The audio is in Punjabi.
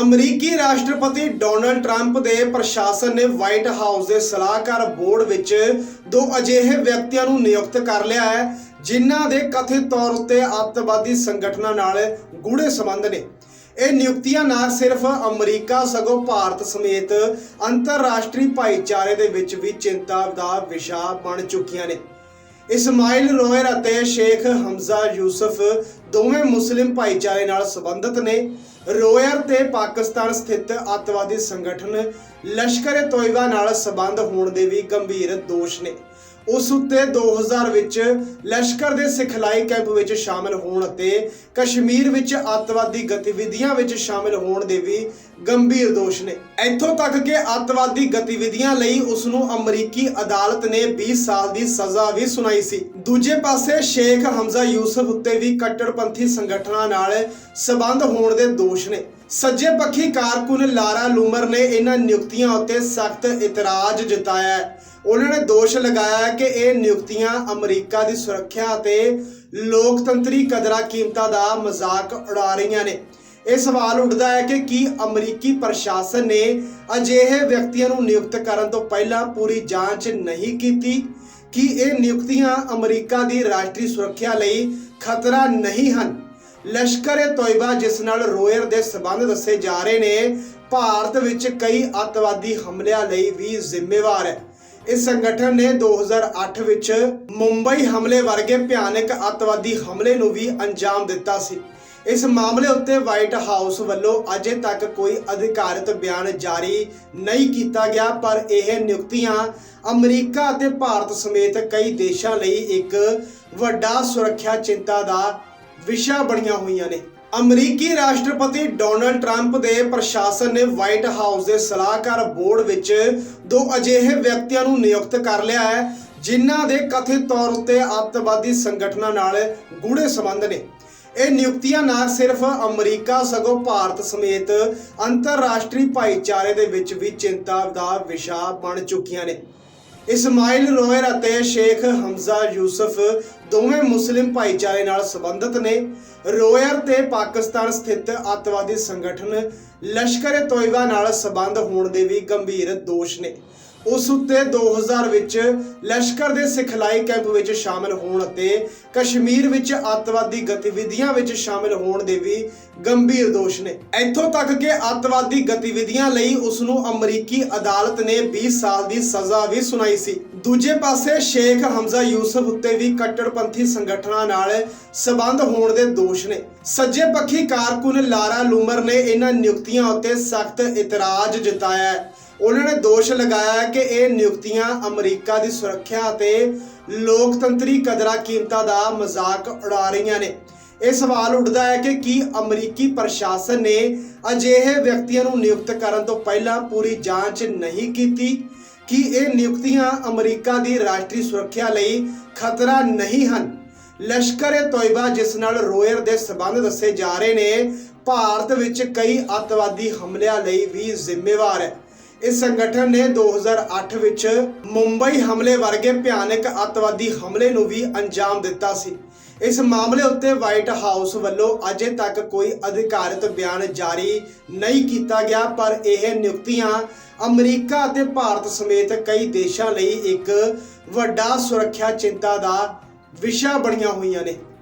ਅਮਰੀਕੀ ਰਾਸ਼ਟਰਪਤੀ ਡੋਨਲਡ ਟਰੰਪ ਦੇ ਪ੍ਰਸ਼ਾਸਨ ਨੇ ਵਾਈਟ ਹਾਊਸ ਦੇ ਸਲਾਹਕਾਰ ਬੋਰਡ ਵਿੱਚ ਦੋ ਅਜਿਹੇ ਵਿਅਕਤੀਆਂ ਨੂੰ ਨਿਯੁਕਤ ਕਰ ਲਿਆ ਹੈ, ਜਿਨ੍ਹਾਂ ਦੇ ਕਥਿਤ ਤੌਰ ਉੱਤੇ ਅੱਤਵਾਦੀ ਸੰਗਠਨਾਂ ਨਾਲ ਗੂੜੇ ਸੰਬੰਧ ਨੇ। ਇਹ ਨਿਯੁਕਤੀਆਂ ਨਾ ਸਿਰਫ ਅਮਰੀਕਾ ਸਗੋਂ ਭਾਰਤ ਸਮੇਤ ਅੰਤਰਰਾਸ਼ਟਰੀ ਭਾਈਚਾਰੇ ਦੇ ਵਿੱਚ ਵੀ ਚਿੰਤਾ ਦਾ ਵਿਸ਼ਾ ਬਣ ਚੁੱਕੀਆਂ ਨੇ। ਇਸਮਾਇਲ ਰੋਇਰ ਅਤੇ ਸ਼ੇਖ ਹਮਜ਼ਾ ਯੂਸਫ ਦੋਵੇਂ ਮੁਸਲਿਮ ਭਾਈਚਾਰੇ ਨਾਲ ਸੰਬੰਧਿਤ ਨੇ। ਰੋਇਰ ਤੇ ਪਾਕਿਸਤਾਨ ਸਥਿਤ ਅੱਤਵਾਦੀ ਸੰਗਠਨ ਲਸ਼ਕਰ ਏ ਤੋਇਬਾ ਨਾਲ ਸੰਬੰਧ ਹੋਣ ਦੇ ਵੀ ਗੰਭੀਰ ਦੋਸ਼ ਨੇ। ਉਸ ਉੱਤੇ 2000 ਵਿੱਚ ਲਸ਼ਕਰ ਦੇ ਸਿਖਲਾਈ ਕੈਂਪ ਵਿੱਚ ਸ਼ਾਮਲ ਹੋਣ ਅਤੇ ਕਸ਼ਮੀਰ ਵਿੱਚ ਅੱਤਵਾਦੀ ਗਤੀਵਿਧੀਆਂ ਵਿੱਚ ਸ਼ਾਮਲ ਹੋਣ ਦੇ ਵੀ ਗੰਭੀਰ ਦੋਸ਼ ਨੇ। ਇੱਥੋਂ ਤੱਕ ਕਿ ਅੱਤਵਾਦੀ ਗਤੀਵਿਧੀਆਂ ਲਈ ਉਸ ਨੂੰ ਅਮਰੀਕੀ ਅਦਾਲਤ ਨੇ 20 ਸਾਲ ਦੀ ਸਜ਼ਾ ਵੀ ਸੁਣਾਈ ਸੀ। ਦੂਜੇ ਪਾਸੇ ਸ਼ੇਖ ਹਮਜ਼ਾ ਯੂਸਫ ਉੱਤੇ ਵੀ ਕੱਟੜਪੰਥੀ ਸੰਗਠਨਾਂ ਨਾਲ ਸਬੰਧ ਹੋਣ ਦੇ ਦੋਸ਼ ਨੇ। ਸੱਜੇ ਪੱਖੀ ਕਾਰਕੁਨ ਲਾਰਾ ਲੂਮਰ ਨੇ ਇਹਨਾਂ ਨਿਯੁਕਤੀਆਂ ਉੱਤੇ ਸਖਤ ਇਤਰਾਜ਼ ਜਤਾਇਆ ਹੈ। ਉਹਨਾਂ ਨੇ ਦੋਸ਼ ਲਗਾਇਆ ਕਿ ਇਹ ਨਿਯੁਕਤੀਆਂ ਅਮਰੀਕਾ ਦੀ ਸੁਰੱਖਿਆ ਅਤੇ ਲੋਕਤੰਤਰੀ ਕਦਰਾਂ ਕੀਮਤਾਂ ਦਾ ਮਜ਼ਾਕ ਉਡਾ ਰਹੀਆਂ ਨੇ। ਇਹ ਸਵਾਲ ਉੱਠਦਾ ਹੈ ਕਿ ਕੀ ਅਮਰੀਕੀ ਪ੍ਰਸ਼ਾਸਨ ਨੇ ਅਜਿਹੇ ਵਿਅਕਤੀਆਂ ਨੂੰ ਨਿਯੁਕਤ ਕਰਨ ਤੋਂ ਪਹਿਲਾਂ ਪੂਰੀ ਜਾਂਚ ਨਹੀਂ ਕੀਤੀ? ਕਿ ਇਹ ਨਿਯੁਕਤੀਆਂ ਅਮਰੀਕਾ ਦੀ ਰਾਸ਼ਟਰੀ ਸੁਰੱਖਿਆ ਲਈ ਖਤਰਾ ਨਹੀਂ ਹਨ? ਲਸ਼ਕਰ ਏ ਤੋਇਬਾ, ਜਿਸ ਨਾਲ ਰੋਇਰ ਦੇ ਸਬੰਧ ਦੱਸੇ ਜਾ ਰਹੇ ਨੇ, ਭਾਰਤ ਵਿੱਚ ਕਈ ਅੱਤਵਾਦੀ ਹਮਲਿਆਂ ਲਈ ਵੀ ਜ਼ਿੰਮੇਵਾਰ ਹੈ। ਇਸ ਸੰਗਠਨ ਨੇ 2008 ਵਿੱਚ ਮੁੰਬਈ ਹਮਲੇ ਵਰਗੇ ਭਿਆਨਕ ਅੱਤਵਾਦੀ ਹਮਲੇ ਨੂੰ ਵੀ ਅੰਜਾਮ ਦਿੱਤਾ ਸੀ। ਇਸ ਮਾਮਲੇ ਉੱਤੇ ਵਾਈਟ ਹਾਊਸ ਵੱਲੋਂ ਅਜੇ ਤੱਕ ਕੋਈ ਅਧਿਕਾਰਤ ਬਿਆਨ ਜਾਰੀ ਨਹੀਂ ਕੀਤਾ ਗਿਆ, ਪਰ ਇਹ ਨਿਯੁਕਤੀਆਂ ਅਮਰੀਕਾ ਅਤੇ ਭਾਰਤ ਸਮੇਤ ਕਈ ਦੇਸ਼ਾਂ ਲਈ ਇੱਕ ਵੱਡਾ ਸੁਰੱਖਿਆ ਚਿੰਤਾ ਦਾ ਵਿਸ਼ਾ ਬਣੀਆਂ ਹੋਈਆਂ ਨੇ। ਅਮਰੀਕੀ ਰਾਸ਼ਟਰਪਤੀ ਡੋਨਲਡ ਟਰੰਪ ਦੇ ਪ੍ਰਸ਼ਾਸਨ ਨੇ ਵਾਈਟ ਹਾਊਸ ਦੇ ਸਲਾਹਕਾਰ ਬੋਰਡ ਵਿੱਚ ਦੋ ਅਜਿਹੇ ਵਿਅਕਤੀਆਂ ਨੂੰ ਨਿਯੁਕਤ ਕਰ ਲਿਆ ਹੈ, ਜਿਨ੍ਹਾਂ ਦੇ ਕਥਿਤ ਤੌਰ ਉੱਤੇ ਅੱਤਵਾਦੀ ਸੰਗਠਨਾਂ ਨਾਲ ਗੂੜੇ ਸੰਬੰਧ ਨੇ। ਇਹ ਨਿਯੁਕਤੀਆਂ ਨਾ ਸਿਰਫ ਅਮਰੀਕਾ ਸਗੋਂ ਭਾਰਤ ਸਮੇਤ ਅੰਤਰਰਾਸ਼ਟਰੀ ਭਾਈਚਾਰੇ ਦੇ ਵਿੱਚ ਵੀ ਚਿੰਤਾ ਦਾ ਵਿਸ਼ਾ ਬਣ ਚੁੱਕੀਆਂ ਨੇ। ਇਸਮਾਇਲ ਰੋਇਰ ਅਤੇ ਸ਼ੇਖ ਹਮਜ਼ਾ, ਯੂਸਫ ਦੋਵੇਂ ਮੁਸਲਿਮ ਭਾਈਚਾਰੇ ਨਾਲ ਸੰਬੰਧਿਤ ਨੇ। ਰੋਇਰ ਤੇ ਪਾਕਿਸਤਾਨ ਸਥਿਤ ਅੱਤਵਾਦੀ ਸੰਗਠਨ ਲਸ਼ਕਰ ਏ ਤੋਇਬਾ ਨਾਲ ਸੰਬੰਧ ਹੋਣ ਦੇ ਵੀ ਗੰਭੀਰ ਦੋਸ਼ ਨੇ। ਉਸ ਉੱਤੇ 2000 ਵਿੱਚ ਲਸ਼ਕਰ ਦੇ ਸਿਖਲਾਈ ਕੈਂਪ ਵਿੱਚ ਸ਼ਾਮਲ ਹੋਣ ਅਤੇ ਕਸ਼ਮੀਰ ਵਿੱਚ ਅੱਤਵਾਦੀ ਗਤੀਵਿਧੀਆਂ ਵਿੱਚ ਸ਼ਾਮਲ ਹੋਣ ਦੇ ਵੀ ਗੰਭੀਰ ਦੋਸ਼ ਨੇ। ਇੱਥੋਂ ਤੱਕ ਕਿ ਅੱਤਵਾਦੀ ਗਤੀਵਿਧੀਆਂ ਲਈ ਉਸ ਨੂੰ ਅਮਰੀਕੀ ਅਦਾਲਤ ਨੇ 20 ਸਾਲ ਦੀ ਸਜ਼ਾ ਵੀ ਸੁਣਾਈ ਸੀ। ਦੂਜੇ ਪਾਸੇ ਸ਼ੇਖ ਹਮਜ਼ਾ ਯੂਸਫ ਉੱਤੇ ਵੀ ਕੱਟੜਪੰਥੀ ਸੰਗਠਨਾਂ ਨਾਲ ਸਬੰਧ ਹੋਣ ਦੇ ਦੋਸ਼ ਨੇ। ਸੱਜੇ ਪੱਖੀ ਕਾਰਕੁਨ ਲਾਰਾ ਲੂਮਰ ਨੇ ਇਹਨਾਂ ਨਿਯੁਕਤੀਆਂ ਉੱਤੇ ਸਖਤ ਇਤਰਾਜ਼ ਜਤਾਇਆ ਉਹਨਾਂ ਨੇ ਦੋਸ਼ ਲਗਾਇਆ ਕਿ ਇਹ ਨਿਯੁਕਤੀਆਂ ਅਮਰੀਕਾ ਦੀ ਸੁਰੱਖਿਆ ਅਤੇ ਲੋਕਤੰਤਰੀ ਕਦਰਾਂ ਕੀਮਤਾਂ ਦਾ ਮਜ਼ਾਕ ਉਡਾ ਰਹੀਆਂ ਨੇ। ਇਹ ਸਵਾਲ ਉੱਠਦਾ ਹੈ ਕਿ ਕੀ ਅਮਰੀਕੀ ਪ੍ਰਸ਼ਾਸਨ ਨੇ ਅਜਿਹੇ ਵਿਅਕਤੀਆਂ ਨੂੰ ਨਿਯੁਕਤ ਕਰਨ ਤੋਂ ਪਹਿਲਾਂ ਪੂਰੀ ਜਾਂਚ ਨਹੀਂ ਕੀਤੀ? ਕਿ ਇਹ ਨਿਯੁਕਤੀਆਂ ਅਮਰੀਕਾ ਦੀ ਰਾਸ਼ਟਰੀ ਸੁਰੱਖਿਆ ਲਈ ਖਤਰਾ ਨਹੀਂ ਹਨ? ਲਸ਼ਕਰ ਏ ਤੋਇਬਾ, ਜਿਸ ਨਾਲ ਰੋਇਰ ਦੇ ਸਬੰਧ ਦੱਸੇ ਜਾ ਰਹੇ ਨੇ, ਭਾਰਤ ਵਿੱਚ ਕਈ ਅੱਤਵਾਦੀ ਹਮਲਿਆਂ ਲਈ ਵੀ ਜ਼ਿੰਮੇਵਾਰ ਹੈ। ਇਸ ਸੰਗਠਨ ਨੇ 2008 ਵਿੱਚ ਮੁੰਬਈ ਹਮਲੇ ਵਰਗੇ ਭਿਆਨਕ ਅੱਤਵਾਦੀ ਹਮਲੇ ਨੂੰ ਵੀ ਅੰਜਾਮ ਦਿੱਤਾ ਸੀ। ਇਸ ਮਾਮਲੇ ਉੱਤੇ ਵਾਈਟ ਹਾਊਸ ਵੱਲੋਂ ਅਜੇ ਤੱਕ ਕੋਈ ਅਧਿਕਾਰਤ ਬਿਆਨ ਜਾਰੀ ਨਹੀਂ ਕੀਤਾ ਗਿਆ, ਪਰ ਇਹ ਨਿਯੁਕਤੀਆਂ ਅਮਰੀਕਾ ਅਤੇ ਭਾਰਤ ਸਮੇਤ ਕਈ ਦੇਸ਼ਾਂ ਲਈ ਇੱਕ ਵੱਡਾ ਸੁਰੱਖਿਆ ਚਿੰਤਾ ਦਾ ਵਿਸ਼ਾ ਬਣੀਆਂ ਹੋਈਆਂ ਨੇ।